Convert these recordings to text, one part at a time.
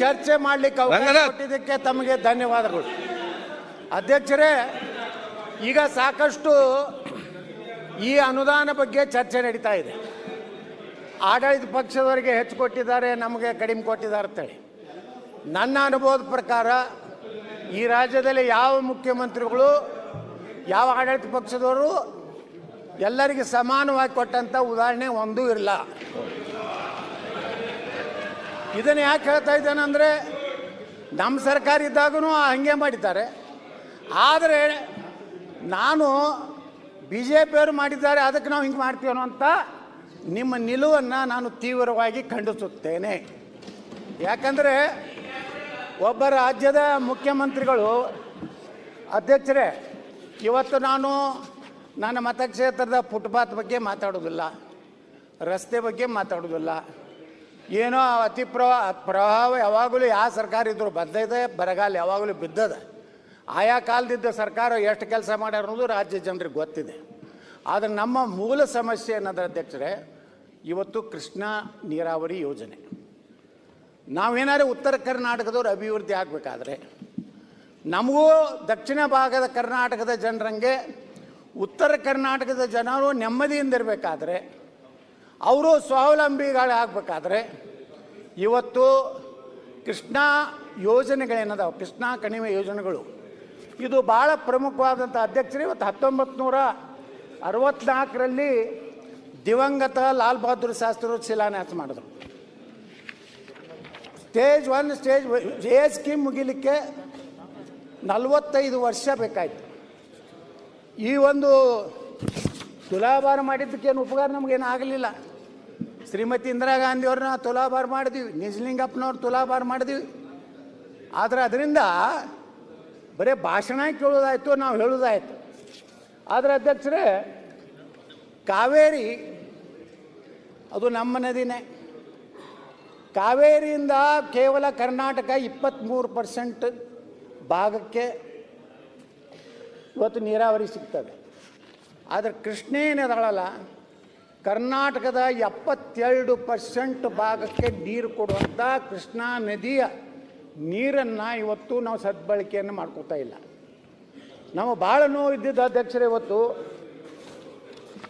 ಚರ್ಚೆ ಮಾಡಲಿಕ್ಕೆ ಅವಕಾಶ ರಂಗನಾಥ್. ಕೊಟ್ಟಿದ್ದಕ್ಕೆ ತಮಗೆ ಧನ್ಯವಾದಗಳು. ಅಧ್ಯಕ್ಷರೇ ಈಗ ಸಾಕಷ್ಟು ಈ ಅನುದಾನ ಬಗ್ಗೆ ಚರ್ಚೆ ನಡೀತಾ ಇದೆ. ಆಡಳಿತ ಪಕ್ಷದವರಿಗೆ ಹೆಚ್ಚು ಕೊಟ್ಟಿದ್ದಾರೆ ನಮಗೆ ಕಡಿಮೆ ಕೊಟ್ಟಿದ್ದಾರೆ ಅಂತೇಳಿ. ನನ್ನ ಅನುಭವದ ಪ್ರಕಾರ ಈ ರಾಜ್ಯದಲ್ಲಿ ಯಾವ ಮುಖ್ಯಮಂತ್ರಿಗಳು ಯಾವ ಆಡಳಿತ ಪಕ್ಷದವರು ಎಲ್ಲರಿಗೆ ಸಮಾನವಾಗಿ ಕೊಟ್ಟಂಥ ಉದಾಹರಣೆ ಒಂದೂ ಇಲ್ಲ. ಇದನ್ನು ಯಾಕೆ ಹೇಳ್ತಾ ಇದ್ದೇನೆ ಅಂದರೆ ನಮ್ಮ ಸರ್ಕಾರ ಇದ್ದಾಗೂ ಹಂಗೆ ಮಾಡಿದ್ದಾರೆ. ಆದರೆ ನಾನು ಬಿ ಜೆ ಪಿಯವರು ಮಾಡಿದ್ದಾರೆ, ಅದಕ್ಕೆ ನಾವು ಹಿಂಗೆ ಮಾಡ್ತೀವೋ ಅಂತ ನಿಮ್ಮ ನಿಲುವನ್ನು ನಾನು ತೀವ್ರವಾಗಿ ಖಂಡಿಸುತ್ತೇನೆ. ಯಾಕಂದರೆ ಒಬ್ಬ ರಾಜ್ಯದ ಮುಖ್ಯಮಂತ್ರಿಗಳು ಅಧ್ಯಕ್ಷರೇ, ಇವತ್ತು ನಾನು ನನ್ನ ಮತಕ್ಷೇತ್ರದ ಫುಟ್ಪಾತ್ ಬಗ್ಗೆ ಮಾತಾಡೋದಿಲ್ಲ ರಸ್ತೆ ಬಗ್ಗೆ ಮಾತಾಡೋದಿಲ್ಲ ಏನೋ ಅತಿ ಪ್ರವಾಹ ಪ್ರವಾಹ ಯಾವಾಗಲೂ ಯಾವ ಸರ್ಕಾರ ಇದ್ರು ಬಂದೈತೆ ಬರಗಾಲ ಯಾವಾಗಲೂ ಬಿದ್ದದ. ಆಯಾ ಕಾಲದಿದ್ದ ಸರ್ಕಾರ ಎಷ್ಟು ಕೆಲಸ ಮಾಡ್ಯಾರ ಅನ್ನೋದು ರಾಜ್ಯ ಜನರಿಗೆ ಗೊತ್ತಿದೆ. ಆದರೆ ನಮ್ಮ ಮೂಲ ಸಮಸ್ಯೆ ಏನಂದ್ರೆ ಅಧ್ಯಕ್ಷರೇ, ಇವತ್ತು ಕೃಷ್ಣ ನೀರಾವರಿ ಯೋಜನೆ. ನಾವೇನಾದ್ರೂ ಉತ್ತರ ಕರ್ನಾಟಕದವ್ರು ಅಭಿವೃದ್ಧಿ ಆಗಬೇಕಾದ್ರೆ, ನಮಗೂ ದಕ್ಷಿಣ ಭಾಗದ ಕರ್ನಾಟಕದ ಜನರಂಗೆ ಉತ್ತರ ಕರ್ನಾಟಕದ ಜನರು ನೆಮ್ಮದಿಯಿಂದ ಇರಬೇಕಾದ್ರೆ ಅವರು ಸ್ವಾವಲಂಬಿಗಳಾಗಬೇಕಾದ್ರೆ ಇವತ್ತು ಕೃಷ್ಣ ಯೋಜನೆಗಳೇನದಾವೆ? ಕೃಷ್ಣ ಕಣಿವೆ ಯೋಜನೆಗಳು. ಇದು ಭಾಳ ಪ್ರಮುಖವಾದಂಥ ಅಧ್ಯಕ್ಷರು, ಇವತ್ತು ಹತ್ತೊಂಬತ್ತು ನೂರ ಅರವತ್ನಾಲ್ಕರಲ್ಲಿ ದಿವಂಗತ ಲಾಲ್ ಬಹದ್ದೂರ್ ಶಾಸ್ತ್ರಿ ಶಿಲಾನ್ಯಾಸ ಮಾಡಿದ್ರು. Stage one, stage A scheme ಮುಗಿಲಿಕ್ಕೆ ನಲವತ್ತೈದು ವರ್ಷ ಬೇಕಾಯಿತು. ಈ ಒಂದು ತುಲಾಭಾರ ಮಾಡಿದ್ದಕ್ಕೇನು ಉಪಕಾರ ನಮಗೇನು ಆಗಲಿಲ್ಲ. ಶ್ರೀಮತಿ ಇಂದಿರಾ ಗಾಂಧಿಯವ್ರನ್ನ ತುಲಾಭಾರ ಮಾಡಿದ್ವಿ ನಿಜಲಿಂಗಪ್ಪನವ್ರು ತುಲಾಭಾರ ಮಾಡಿದ್ವಿ. ಆದರೆ ಅದರಿಂದ ಬರೀ ಭಾಷಣ ಕೇಳೋದಾಯ್ತು ನಾವು ಹೇಳೋದಾಯ್ತು ಆದರೆ ಅಧ್ಯಕ್ಷರೇ, ಕಾವೇರಿ, ಅದು ನಮ್ಮ ನದಿನೇ. ಕಾವೇರಿಯಿಂದ ಕೇವಲ ಕರ್ನಾಟಕ ಇಪ್ಪತ್ತ್ಮೂರು ಪರ್ಸೆಂಟ್ ಭಾಗಕ್ಕೆ ಇವತ್ತು ನೀರಾವರಿ ಸಿಗ್ತದೆ. ಆದರೆ ಕೃಷ್ಣ ಅದಳಲ್ಲ ಕರ್ನಾಟಕದ ಎಪ್ಪತ್ತೆರಡು ಪರ್ಸೆಂಟ್ ಭಾಗಕ್ಕೆ ನೀರು ಕೊಡುವಂಥ ಕೃಷ್ಣಾ ನದಿಯ ನೀರನ್ನು ಇವತ್ತು ನಾವು ಸದ್ಬಳಕೆಯನ್ನು ಮಾಡ್ಕೋತಾ ಇಲ್ಲ. ನಾವು ಭಾಳ ನೋವು ಇದ್ದಿದ್ದು ಅಧ್ಯಕ್ಷರೇ ಇವತ್ತು.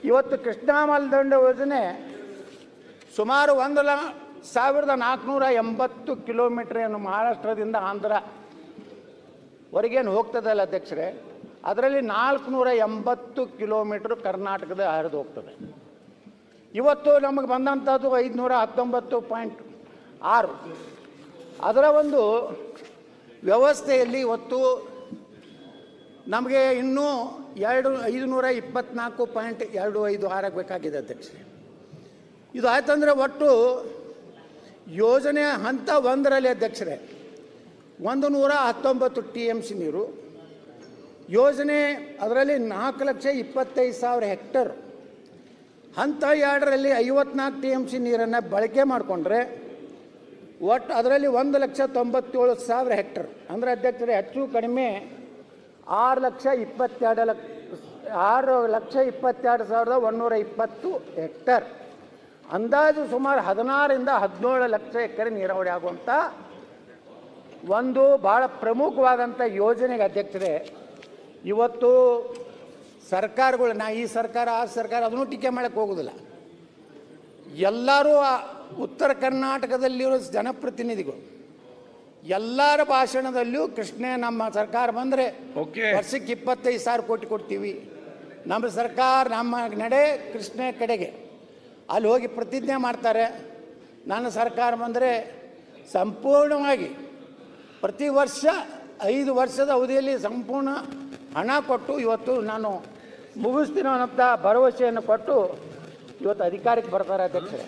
ಇವತ್ತು ಕೃಷ್ಣಾ ಮಲ್ದಂಡ ಯೋಜನೆ ಸುಮಾರು ಒಂದು ಲ ಸಾವಿರದ ನಾಲ್ಕುನೂರ ಎಂಬತ್ತು ಕಿಲೋಮೀಟ್ರ್ ಏನು ಮಹಾರಾಷ್ಟ್ರದಿಂದ ಆಂಧ್ರ ವರೆಗೇನು ಹೋಗ್ತದಲ್ಲ ಅಧ್ಯಕ್ಷರೇ? ಅದರಲ್ಲಿ ನಾಲ್ಕುನೂರ ಎಂಬತ್ತು ಕಿಲೋಮೀಟ್ರ್ ಕರ್ನಾಟಕದ ಹರಿದು ಹೋಗ್ತದೆ. ಇವತ್ತು ನಮಗೆ ಬಂದಂಥದ್ದು ಐದುನೂರ ಹತ್ತೊಂಬತ್ತು ಪಾಯಿಂಟ್ ಆರು. ಅದರ ಒಂದು ವ್ಯವಸ್ಥೆಯಲ್ಲಿ ಇವತ್ತು ನಮಗೆ ಇನ್ನೂ ಎರಡು, ಐದುನೂರ ಇಪ್ಪತ್ನಾಲ್ಕು ಪಾಯಿಂಟ್ ಎರಡು ಐದು ಆಗಬೇಕಾಗಿದೆ ಅಧ್ಯಕ್ಷ. ಇದು ಆಯ್ತಂದರೆ ಒಟ್ಟು ಯೋಜನೆ ಹಂತ ಒಂದರಲ್ಲಿ ಅಧ್ಯಕ್ಷರೇ, ಒಂದು ನೂರ ಹತ್ತೊಂಬತ್ತು ಟಿ ಎಂ ಸಿ ನೀರು ಯೋಜನೆ ಅದರಲ್ಲಿ ನಾಲ್ಕು ಲಕ್ಷ ಇಪ್ಪತ್ತೈದು ಸಾವಿರ ಹೆಕ್ಟರ್. ಹಂತ ಎರಡರಲ್ಲಿ ಐವತ್ನಾಲ್ಕು ಟಿ ಎಂ ಸಿ ನೀರನ್ನು ಬಳಕೆ ಮಾಡಿಕೊಂಡ್ರೆ ಒಟ್ಟು ಅದರಲ್ಲಿ ಒಂದು ಲಕ್ಷ ತೊಂಬತ್ತೇಳು ಸಾವಿರ ಹೆಕ್ಟರ್. ಅಂದರೆ ಅಧ್ಯಕ್ಷರೇ, ಹೆಚ್ಚು ಕಡಿಮೆ ಆರು ಲಕ್ಷ ಇಪ್ಪತ್ತೆರಡು ಲಕ್ಷ ಆರು ಲಕ್ಷ ಇಪ್ಪತ್ತೆರಡು ಸಾವಿರದ ಒಂದೂರ ಇಪ್ಪತ್ತು ಹೆಕ್ಟರ್. ಅಂದಾಜು ಸುಮಾರು ಹದಿನಾರರಿಂದ ಹದಿನೇಳು ಲಕ್ಷ ಎಕರೆ ನೀರಾವರಿ ಆಗುವಂಥ ಒಂದು ಭಾಳ ಪ್ರಮುಖವಾದಂಥ ಯೋಜನೆಗೆ ಅಧ್ಯಕ್ಷರೇ ಇವತ್ತು ಸರ್ಕಾರಗಳು ನಾ ಈ ಸರ್ಕಾರ ಆ ಸರ್ಕಾರ ಅದನ್ನು ಟೀಕೆ ಮಾಡಕ್ಕೆ ಹೋಗೋದಿಲ್ಲ. ಎಲ್ಲರೂ ಆ ಉತ್ತರ ಕರ್ನಾಟಕದಲ್ಲಿರೋ ಜನಪ್ರತಿನಿಧಿಗಳು ಎಲ್ಲರ ಭಾಷಣದಲ್ಲೂ ಕೃಷ್ಣ ನಮ್ಮ ಸರ್ಕಾರ ಬಂದರೆ. ವರ್ಷಕ್ಕೆ ಇಪ್ಪತ್ತೈದು ಸಾವಿರ ಕೋಟಿ ಕೊಡ್ತೀವಿ. ನಮ್ಮ ಸರ್ಕಾರ ನಮ್ಮ ನಡೆ ಕೃಷ್ಣ ಕಡೆಗೆ. ಅಲ್ಲಿ ಹೋಗಿ ಪ್ರತಿಜ್ಞೆ ಮಾಡ್ತಾರೆ. ನನ್ನ ಸರ್ಕಾರ ಬಂದರೆ ಸಂಪೂರ್ಣವಾಗಿ ಪ್ರತಿ ವರ್ಷ ಐದು ವರ್ಷದ ಅವಧಿಯಲ್ಲಿ ಸಂಪೂರ್ಣ ಹಣ ಕೊಟ್ಟು ಇವತ್ತು ನಾನು ಮುಗಿಸ್ತೀನೋ ಅನ್ನೋಂಥ ಭರವಸೆಯನ್ನು ಕೊಟ್ಟು ಇವತ್ತು ಅಧಿಕಾರಕ್ಕೆ ಬರ್ತಾರೆ ಅಧ್ಯಕ್ಷರೇ.